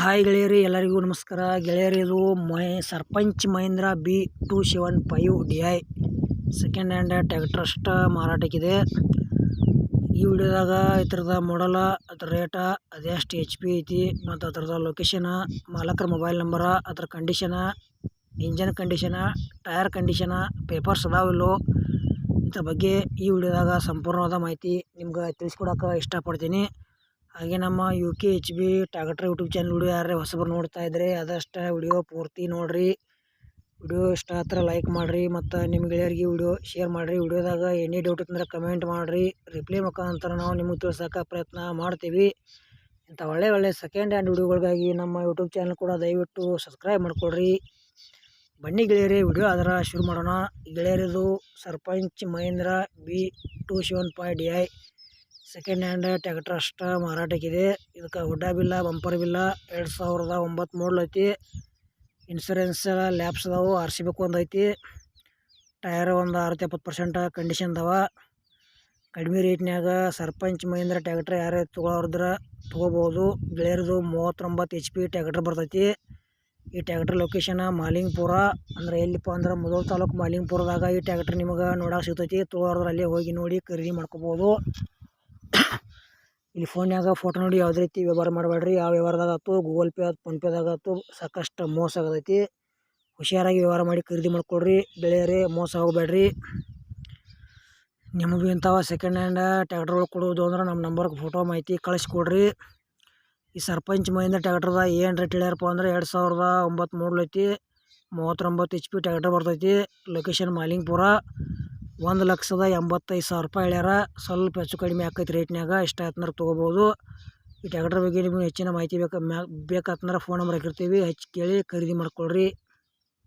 Hi ಗೆಳೆಯರಿ, ಎಲ್ಲರಿಗೂ ನಮಸ್ಕಾರ. ಗೆಳೆಯರಿ, ಇದು my Sarpanch Mahindra B two seven five D I second hand ಟ್ಯಾಕ್ಟ್ರಷ್ಟ ಮಾರಾಟಕ್ಕಿದೆ. ಈ ವಿಡಿಯೋದಾಗ ಇದ್ರದ ಮಾಡಲ ಅದ್ರ ರೇಟ ಅದೆಷ್ಟು ಎಚ್ ಪಿ ಐತಿ, ಮತ್ತು ಅದ್ರದ ಲೊಕೇಶನ ಮಾಲಕರ ಮೊಬೈಲ್ ನಂಬರ ಅದ್ರ ಕಂಡೀಷನ ಇಂಜನ್ ಕಂಡೀಷನ ಟಯರ್ ಕಂಡೀಷನ ಪೇಪರ್ಸ್ ಅದಾವಿಲ್ಲೋ ಇದ್ರ ಬಗ್ಗೆ ಈ ವಿಡಿಯೋದಾಗ ಸಂಪೂರ್ಣವಾದ ಮಾಹಿತಿ ನಿಮ್ಗೆ ತಿಳಿಸ್ಕೊಡೋಕೆ ಇಷ್ಟಪಡ್ತೀನಿ. ಹಾಗೆ ನಮ್ಮ ಯು ಕೆ ಎಚ್ ಬಿ ಟಾಗಟ್ರ ಯೂಟ್ಯೂಬ್ ಚಾನಲ್ ವಿಡಿಯೋ ಯಾರೇ ಹೊಸಬ್ರು ನೋಡ್ತಾ ಇದ್ದರೆ ಅದಷ್ಟು ವಿಡಿಯೋ ಪೂರ್ತಿ ನೋಡಿರಿ. ವಿಡಿಯೋ ಇಷ್ಟ ಆದ್ರೆ ಲೈಕ್ ಮಾಡಿರಿ ಮತ್ತು ನಿಮ್ಮ ಗೆಳೆಯರಿಗೆ ವಿಡಿಯೋ ಶೇರ್ ಮಾಡಿರಿ. ವಿಡಿಯೋದಾಗ ಎನಿ ಡೌಟ್ ಇತ್ತಂದ್ರೆ ಕಮೆಂಟ್ ಮಾಡಿರಿ. ರಿಪ್ಲೈ ಮುಖಾಂತರ ನಾವು ನಿಮಗೆ ತಿಳ್ಸೋಕೆ ಪ್ರಯತ್ನ ಮಾಡ್ತೀವಿ. ಇಂಥ ಒಳ್ಳೆ ಒಳ್ಳೆ ಸೆಕೆಂಡ್ ಹ್ಯಾಂಡ್ ವಿಡಿಯೋಗಳಿಗಾಗಿ ನಮ್ಮ ಯೂಟ್ಯೂಬ್ ಚಾನಲ್ ಕೂಡ ದಯವಿಟ್ಟು ಸಬ್ಸ್ಕ್ರೈಬ್ ಮಾಡಿಕೊಡ್ರಿ. ಬನ್ನಿ ಗೆಳೆಯರಿ ವಿಡಿಯೋ ಅದರ ಶುರು ಮಾಡೋಣ. ಗೆಳೆಯರಿದು Sarpanch Mahindra B two seven five D I second hand tractor ಅಷ್ಟ ಮಾರಾಟಕ್ಕಿದೆ. ಇದಕ್ಕೆ ಹುಡ್ಡ ಬಿಲ್ಲ ಬಂಪರ್ ಬಿಲ್ಲ ಎರಡು ಸಾವಿರದ ಒಂಬತ್ತು ಮಾಡಲ್ ಐತಿ ಇನ್ಸೂರೆನ್ಸ್ ಲ್ಯಾಬ್ಸ್ ಅದಾವು ಆರ್ ಸಿ ಬೇಕು ಒಂದು ಐತಿ. ಟಯರ್ ಒಂದು ಅರವತ್ತು ಎಪ್ಪತ್ತು ಪರ್ಸೆಂಟ್ ಕಂಡೀಷನ್ ಅದಾವ. ಕಡಿಮೆ ರೇಟ್ನ್ಯಾಗ ಸರ್ಪಂಚ್ ಮಹೇಂದ್ರ ಟ್ಯಾಕ್ಟ್ರ್ ಯಾರೇ ತೊಗೊಳೋದ್ರ ತೊಗೋಬೋದು. ಗೆಳೆಯರದು ಮೂವತ್ತೊಂಬತ್ತು ಎಚ್ ಪಿ ಟ್ಯಾಕ್ಟ್ರ್ ಬರ್ತೈತಿ. ಈ ಟ್ಯಾಕ್ಟ್ರ್ ಲೊಕೇಶನ್ ಮಾಲಿಂಗ್ಪುರ. ಅಂದ್ರೆ ಎಲ್ಲಿಪ್ಪ ಅಂದ್ರೆ ಮೊದಲ ತಾಲೂಕು ಮಾಲಿಂಗ್ಪುರದಾಗ ಈ ಟ್ಯಾಕ್ಟ್ರ್ ನಿಮಗೆ ನೋಡಕ್ಕೆ ಸಿಗ್ತೈತಿ. ತೊಗೊಳೋರ್ದ್ರೆ ಅಲ್ಲೇ ಹೋಗಿ ನೋಡಿ ಖರೀದಿ ಮಾಡ್ಕೋಬೋದು. ಇಲ್ಲಿ ಫೋನ್ಯಾಗ ಫೋಟೋ ನೋಡಿ ಯಾವುದೇ ರೀತಿ ವ್ಯವಹಾರ ಮಾಡಬೇಡ್ರಿ ಯಾವ ವ್ಯವಹಾರದಾಗ ಆಯ್ತು ಗೂಗಲ್ ಪೇ ಆಯ್ತು ಫೋನ್ಪೇದಾಗ ಆಯ್ತು ಸಾಕಷ್ಟು ಮೋಸ ಆಗತೈತಿ. ಹುಷಾರಾಗಿ ವ್ಯವಹಾರ ಮಾಡಿ ಖರೀದಿ ಮಾಡ್ಕೊಳ್ರಿ ಬೆಳೆಯರಿ, ಮೋಸ ಹೋಗಬೇಡ್ರಿ ನಿಮಗೂ ಇಂಥವ ಸೆಕೆಂಡ್ ಹ್ಯಾಂಡ್ ಟ್ಯಾಕ್ಟ್ರ್ಗಳು ಕೊಡೋದು ಅಂದ್ರೆ ನಮ್ಮ ನಂಬರ್ಗೆ ಫೋಟೋ ಮಾಹಿತಿ ಕಳಿಸ್ಕೊಡ್ರಿ. ಈ ಸರ್ಪಂಚ್ ಮೈಂದ ಟ್ಯಾಕ್ಟ್ರದ ಏನು ರೇಟ್ ಹೇಳ್ಯಾರಪ್ಪ ಅಂದ್ರೆ ಎರಡು ಸಾವಿರದ ಒಂಬತ್ತು ಮೂಡಲ್ ಐತಿ. ಮೂವತ್ತೊಂಬತ್ತು ಎಚ್ ಪಿ ಟ್ಯಾಕ್ಟ್ರ್ ಬರ್ತೈತಿ. ಲೊಕೇಶನ್ ಮಾಲಿಂಗ್ಪುರ. ಒಂದು ಲಕ್ಷದ ಎಂಬತ್ತೈದು ಸಾವಿರ ರೂಪಾಯಿ ಹೇಳ್ಯಾರ. ಸ್ವಲ್ಪ ಹೆಚ್ಚು ಕಡಿಮೆ ಆಕೈತಿ ರೇಟ್ನಾಗ ಇಷ್ಟ ಆಯ್ತಂದ್ರೆ ತೊಗೋಬೋದು. ಈ ಟ್ಯಾಕ್ಟ್ರ್ ಬಗ್ಗೆ ನಿಮಗೆ ಹೆಚ್ಚಿನ ಮಾಹಿತಿ ಬೇಕು ಮ್ಯಾ ಬೇಕಾತಂದ್ರೆ ಫೋನ್ ನಂಬರ್ ಹಾಕಿರ್ತೀವಿ. ಹೆಚ್ಚು ಕೇಳಿ ಖರೀದಿ ಮಾಡ್ಕೊಳ್ರಿ.